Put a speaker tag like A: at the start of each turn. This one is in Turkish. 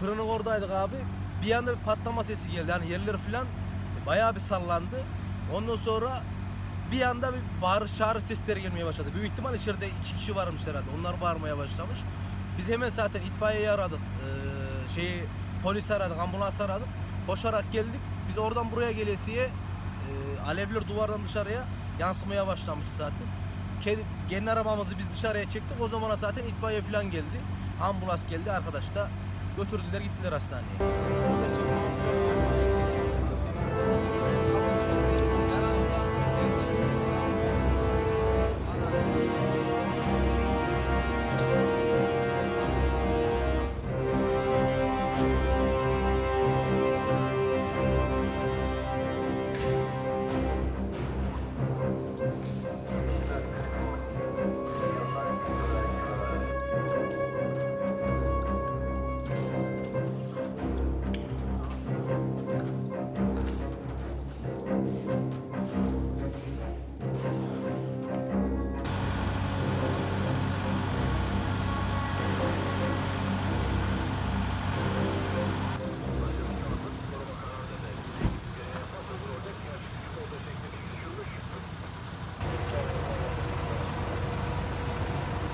A: fırının oradaydık abi. Bir anda bir patlama sesi geldi. Yani yerler falan e, bayağı bir sallandı. Ondan sonra bir anda bir bağırış çağrış sesleri gelmeye başladı. Büyük ihtimal içeride iki kişi varmış herhalde. Onlar bağırmaya başlamış. Biz hemen zaten itfaiyeyi aradık. Ee, şeyi polis aradık, ambulans aradık. Koşarak geldik. Biz oradan buraya gelesiye e, alevler duvardan dışarıya yansımaya başlamış zaten. Kedi, kendi arabamızı biz dışarıya çektik. O zamana zaten itfaiye falan geldi. Ambulans geldi. Arkadaş da götürdüler gittiler hastaneye.